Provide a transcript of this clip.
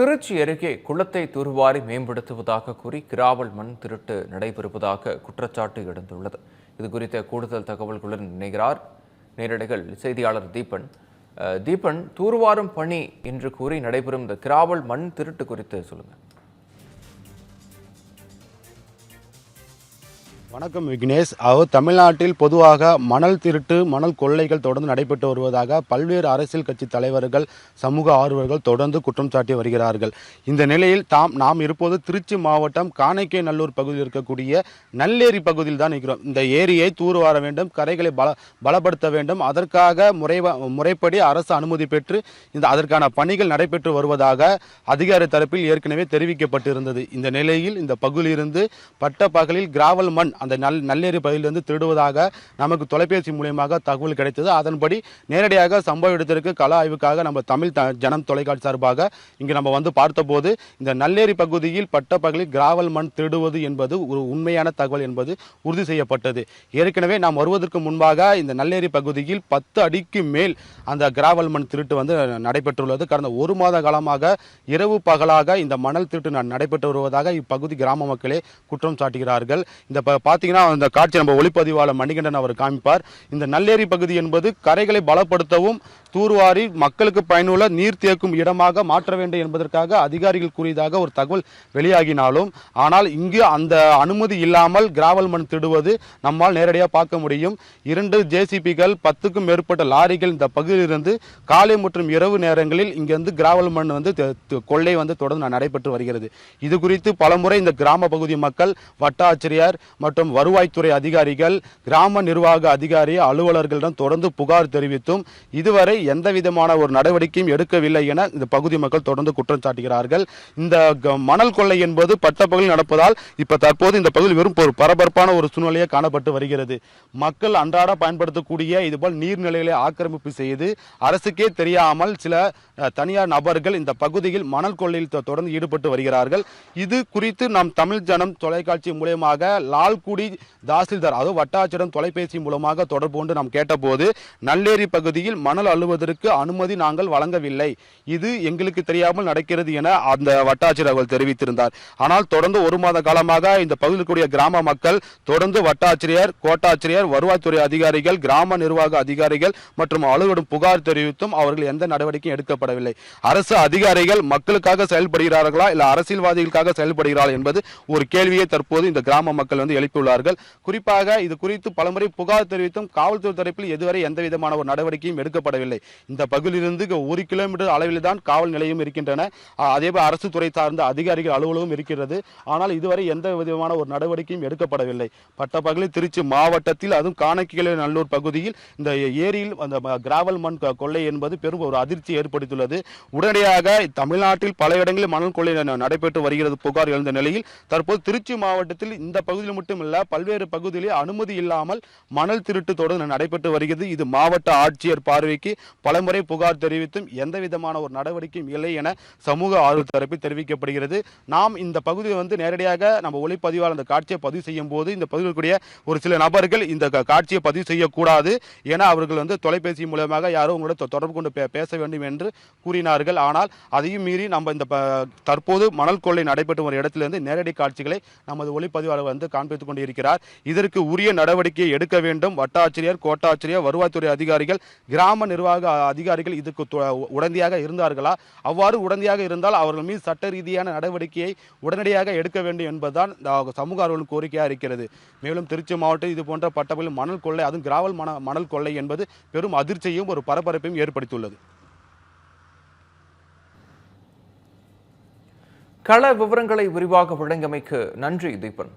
திருச்சி அருகே குளத்தை தூர்வாரி மேம்படுத்துவதாக கூறி கிராவல் மண் திருட்டு நடைபெறுவதாக குற்றச்சாட்டு எழுந்துள்ளது. இது குறித்த கூடுதல் தகவல்களுடன் இணைகிறார் நேரடிகள் செய்தியாளர் தீபன். தீபன் தூர்வாரும் பணி என்று கூறி நடைபெறும் இந்த கிராவல் மண் திருட்டு குறித்து சொல்லுங்க. வணக்கம் விக்னேஷ். அவர் தமிழ்நாட்டில் பொதுவாக மணல் திருட்டு மணல் கொள்ளைகள் தொடர்ந்து நடைபெற்று வருவதாக பல்வேறு அரசியல் கட்சி தலைவர்கள் சமூக ஆர்வலர்கள் தொடர்ந்து குற்றம் சாட்டி வருகிறார்கள். இந்த நிலையில் தாம் நாம் இருப்பது திருச்சி மாவட்டம் காணைக்கே நல்லூர் பகுதியில் இருக்கக்கூடிய நல்லேரி பகுதியில் தான் இருக்கிறோம். இந்த ஏரியை தூர்வார வேண்டும் கரைகளை பல பலப்படுத்த வேண்டும். அதற்காக முறை முறைப்படி அரசு அனுமதி பெற்று இந்த அதற்கான பணிகள் நடைபெற்று வருவதாக அதிகாரி தரப்பில் ஏற்கனவே தெரிவிக்கப்பட்டிருந்தது. இந்த நிலையில் இந்த பகுதியிலிருந்து பட்ட பகலில் கிராவல் மண் அந்த நல் நல்லேரி பகுதியிலிருந்து திருடுவதாக நமக்கு தொலைபேசி மூலியமாக தகவல் கிடைத்தது. அதன்படி நேரடியாக சம்பவ இடத்திற்கு கள ஆய்வுக்காக நம்ம தமிழ் த ஜனம் தொலைக்காட்சி சார்பாக இங்கு நம்ம வந்து பார்த்தபோது இந்த நல்லேரி பகுதியில் பட்டப்பகலில் கிராவல் மண் திருடுவது என்பது ஒரு உண்மையான தகவல் என்பது உறுதி செய்யப்பட்டது. ஏற்கனவே நாம் வருவதற்கு முன்பாக இந்த நல்லேரி பகுதியில் பத்து அடிக்கு மேல் அந்த கிராவல் மண் திருட்டு வந்து நடைபெற்றுள்ளது. கடந்த ஒரு மாத காலமாக இரவு பகலாக இந்த மணல் திருட்டு நடைபெற்று வருவதாக இப்பகுதி கிராம மக்களே குற்றம் சாட்டுகிறார்கள். இந்த ப- பார்த்தீங்கன்னா அந்த காட்சி நம்ம ஒளிப்பதிவாளர் மணிகண்டன் அவர் காமிப்பார். இந்த நல்லேரி பகுதி என்பது கரைகளை பலப்படுத்தவும் தூர்வாரி மக்களுக்கு பயனுள்ள நீர் தேக்கும் இடமாக மாற்ற வேண்டும் என்பதற்காக அதிகாரிகள் கூறியதாக ஒரு தகவல் வெளியாகினாலும் ஆனால் இங்கு அந்த அனுமதி இல்லாமல் கிராவல் மண் திடுவது நம்மால் நேரடியாக பார்க்க முடியும். இரண்டு ஜேசிபிகள் பத்துக்கும் மேற்பட்ட லாரிகள் இந்த பகுதியிலிருந்து காலை மற்றும் இரவு நேரங்களில் இங்கிருந்து கிராவல் மண் வந்து கொள்ளை வந்து தொடர்ந்து நடைபெற்று வருகிறது. இது குறித்து பலமுறை இந்த கிராம பகுதி மக்கள் வட்டாட்சியர் மற்றும் வருவாய்த்துறை அதிகாரிகள் கிராம நிர்வாக அதிகாரி அலுவலர்களிடம் தொடர்ந்து புகார் தெரிவித்தும் இதுவரை எந்த விதமான ஒரு நடவடிக்கையும் எடுக்கவில்லை என இந்த பகுதி மக்கள் தொடர்ந்து குற்றம் சாட்டுகிறார்கள். இந்த மணல் கொள்ளை என்பது பட்டப்பகலில் நடப்பதால் இப்ப தற்போது இந்த பகுதியில் வெறும் ஒரு பரபரப்பான ஒரு சூழ்நிலையை காணப்பட்டு வருகிறது. மக்கள் அன்றாட பயன்படுத்தக்கூடிய இதுபோல் நீர்நிலைகளை ஆக்கிரமிப்பு செய்து அரசுக்கே தெரியாமல் சில தனியார் நபர்கள் இந்த பகுதியில் மணல் கொள்ளையில் தொடர்ந்து ஈடுபட்டு வருகிறார்கள். இது குறித்து நாம் தமிழ் ஜனம் தொலைக்காட்சி மூலியமாக லால்குடி தாசில்தார் அதாவது வட்டாட்சியரிடம் தொலைபேசி மூலமாக தொடர்பு கொண்டு நாம் கேட்டபோது நல்லேரி பகுதியில் மணல் அள்ளுவதற்கு அனுமதி நாங்கள் வழங்கவில்லை. இது எங்களுக்கு தெரியாமல் நடக்கிறது என அந்த வட்டாட்சியர் அவர்கள் தெரிவித்திருந்தார். ஆனால் தொடர்ந்து ஒரு மாத காலமாக இந்த பகுதியில் கிராம மக்கள் தொடர்ந்து வட்டாட்சியர் கோட்டாட்சியர் வருவாய்த்துறை அதிகாரிகள் கிராம நிர்வாக அதிகாரிகள் மற்றும் அலுவலகம் புகார் தெரிவித்தும் அவர்கள் எந்த நடவடிக்கையும் எடுக்கப்படவில்லை. அரசு அதிகாரிகள் மக்களுக்காக செயல்படுகிறார்களா இல்ல அரசியல்வாதிகளுக்காக செயல்படுகிறார்கள் என்பது ஒரு கேள்வியை தற்போது இந்த கிராம மக்கள் வந்து எழுப்பி தெரிவித்துள்ளார்கள். குறிப்பாக இது குறித்து பலமுறை புகார் தெரிவித்தும் காவல்துறை தரப்பில் இதுவரை எந்த விதமான ஒரு நடவடிக்கையும் எடுக்கப்படவில்லை. இந்த பகுதியிலிருந்து ஒரு கிலோமீட்டர் அளவில் தான் காவல் நிலையம் இருக்கின்றன. அதேபோல் அரசு துறை சார்ந்த அதிகாரிகள் அலுவலகம் இருக்கிறது. ஆனால் இதுவரை எந்த விதமான ஒரு நடவடிக்கையும் எடுக்கப்படவில்லை. பட்டப்பகலில் திருச்சி மாவட்டத்தில் அதுவும் காணக்கிளை நல்லூர் பகுதியில் இந்த ஏரியில் அந்த கிராவல் மண் கொள்ளை என்பது பெரும் ஒரு அதிர்ச்சி ஏற்படுத்தியுள்ளது. உடனடியாக தமிழ்நாட்டில் பல இடங்களில் மணல் கொள்ளை நடைபெற்று வருகிறது புகார் எழுந்த நிலையில். தற்போது திருச்சி மாவட்டத்தில் இந்த பகுதியில் மட்டும் மட்டுமல்ல பல்வேறு பகுதிகளில் அனுமதி இல்லாமல் மணல் திருட்டு தொடர்ந்து நடைபெற்று வருகிறது. இது மாவட்ட ஆட்சியர் பார்வைக்கு பலமுறை புகார் தெரிவித்தும் எந்த விதமான ஒரு நடவடிக்கையும் இல்லை என சமூக ஆர்வல் தரப்பில் தெரிவிக்கப்படுகிறது. நாம் இந்த பகுதியை வந்து நேரடியாக நம்ம ஒளிப்பதிவாளர் அந்த காட்சியை பதிவு செய்யும் போது இந்த பகுதியில் கூடிய ஒரு சில நபர்கள் இந்த காட்சியை பதிவு செய்யக்கூடாது என அவர்கள் வந்து தொலைபேசி மூலமாக யாரோ உங்களோட தொடர்பு கொண்டு பேச வேண்டும் என்று கூறினார்கள். ஆனால் அதையும் மீறி நம்ம இந்த தற்போது மணல் கொள்ளை நடைபெற்று வரும் இடத்திலிருந்து நேரடி காட்சிகளை நமது ஒளிப்பதிவாளர் வந்து காண்பித்துக் கொண்டிருக்கிறார். இதற்கு உரிய நடவடிக்கை எடுக்க வேண்டும். வட்டாட்சியர் கோட்டாட்சியர் வருவாய்த்துறை அதிகாரிகள் கிராம நிர்வாக அதிகாரிகள் இதுக்கு து- உடந்தையாக இருந்தார்களா? அவ்வாறு உடந்தையாக இருந்தால் அவர்கள் மீது சட்ட ரீதியான நடவடிக்கையை உடனடியாக எடுக்க வேண்டும் என்பதுதான் சமூக ஆர்வலர்களின் கோரிக்கையாக இருக்கிறது. மேலும் திருச்சி மாவட்டம் இது போன்ற பட்டப்பகுதியில் மணல் கொள்ளை அதுவும் கிராவல் மண மணல் கொள்ளை என்பது பெரும் அதிர்ச்சியையும் ஒரு பரபரப்பையும் ஏற்படுத்தியுள்ளது. கள விவரங்களை விரிவாக வழங்கியமைக்கு நன்றி தீபன்.